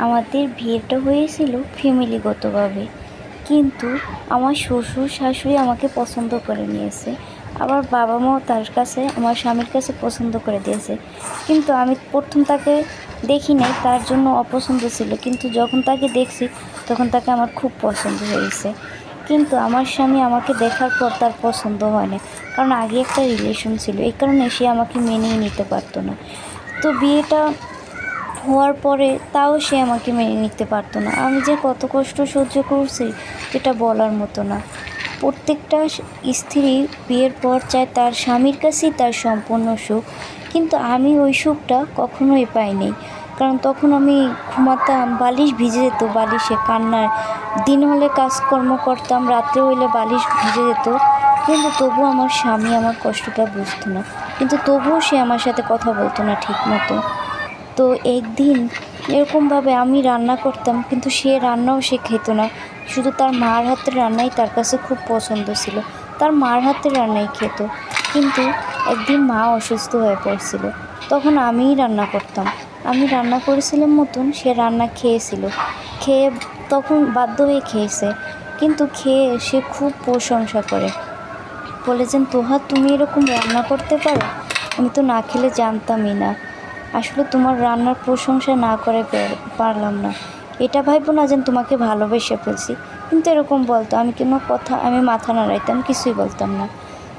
আমাদের বিয়েটা হয়েছিল ফ্যামিলিগতভাবে। কিন্তু আমার শ্বশুর শাশুড়ি আমাকে পছন্দ করে নিয়েছে। আবার বাবা মাও তার কাছে, আমার স্বামীর কাছে পছন্দ করে দিয়েছে। কিন্তু আমি প্রথম তাকে দেখি নাই, তার জন্য অপছন্দ ছিল। কিন্তু যখন তাকে দেখছি, তখন তাকে আমার খুব পছন্দ হয়েছে। কিন্তু আমার স্বামী আমাকে দেখার পর তার পছন্দ হয় না কারণ আগে একটা রিলেশন ছিল। এই কারণে সে আমাকে মেনেই নিতে পারতো না। তো বিয়েটা হওয়ার পরে তাও সে আমাকে মেনে নিতে পারতো না। আমি যে কত কষ্ট সহ্য করছি এটা বলার মতো না। প্রত্যেকটা স্ত্রী বিয়ের পর চায় তার স্বামীর কাছেই তার সম্পূর্ণ সুখ, কিন্তু আমি ওই সুখটা কখনোই পাইনি। কারণ তখন আমি ঘুমাতাম, বালিশ ভিজে যেত বালিশে কান্নার দিন হলে কাজকর্ম করতাম, রাত্রে হইলে বালিশ ভিজে যেত। কিন্তু তবুও আমার স্বামী আমার কষ্টটা বুঝতো না। কিন্তু তবুও সে আমার সাথে কথা বলতো না ঠিক মতো তো একদিন এরকমভাবে আমি রান্না করতাম, কিন্তু সে রান্নাও সে খেত না। শুধু তার মার হাতের রান্নাই তার কাছে খুব পছন্দ ছিল। তার মার হাতের রান্নাই খেত। কিন্তু একদিন মা অসুস্থ হয়ে পড়ছিল। তখন আমিই রান্না করতাম। আমি রান্না করেছিলাম মতন সে রান্না খেয়েছিল। খেয়ে তখন বাধ্য হয়ে খেয়েছে। কিন্তু খেয়ে সে খুব প্রশংসা করে। বলেছেন তোহা তুমি এরকম রান্না করতে পারো? আমি তো না খেলে জানতামই না। আসলে তোমার রান্নার প্রশংসা না করে পারলাম না। এটা ভাইবো না যেন তোমাকে ভালোবেসে ফেলছি। কিন্তু এরকম বলতো, আমি কোনো কথা, আমি মাথা নাড়াইতাম, কিছুই বলতাম না।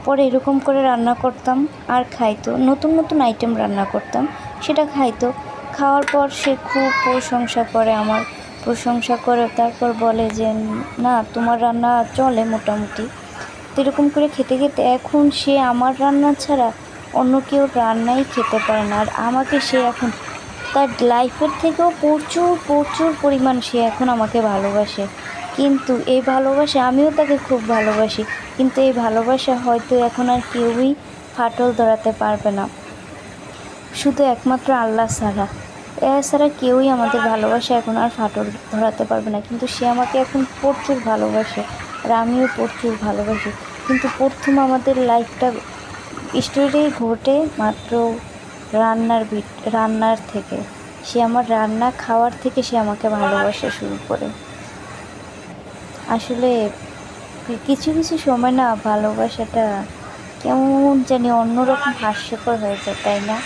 পরে এরকম করে রান্না করতাম, আর খাইতো, নতুন নতুন আইটেম রান্না করতাম, সেটা খাইতো। খাওয়ার পর সে খুব প্রশংসা করে আমার, প্রশংসা করে তারপর বলে যে, না, তোমার রান্না চলে মোটামুটি। তো এরকম করে খেতে খেতে এখন সে আমার রান্না ছাড়া অন্য কেউ রান্নাই খেতে পারে না। আর আমাকে সে এখন, তার লাইফের থেকেও প্রচুর প্রচুর পরিমাণ সে এখন আমাকে ভালোবাসে। কিন্তু এই ভালোবাসা, আমিও তাকে খুব ভালোবাসি। কিন্তু এই ভালোবাসা হয়তো এখন আর কেউই ফাটল ধরাতে পারবে না। শুধু একমাত্র আল্লাহ ছাড়া। এছাড়া কেউই আমাদের ভালোবাসা এখন আর ফাটল ধরাতে পারবে না। কিন্তু সে আমাকে এখন প্রচুর ভালোবাসে। আর আমিও প্রচুর ভালোবাসি। কিন্তু প্রথম আমাদের লাইফটা স্টোরি ঘটে মাত্র রান্নার রান্নার থেকে। সে আমার রান্না খাওয়ার থেকে সে আমাকে ভালোবাসা শুরু করে। আসলে কিছু কিছু সময় না ভালোবাসাটা কেমন জানি অন্যরকম হাস্যকর হয়ে যায়, তাই না?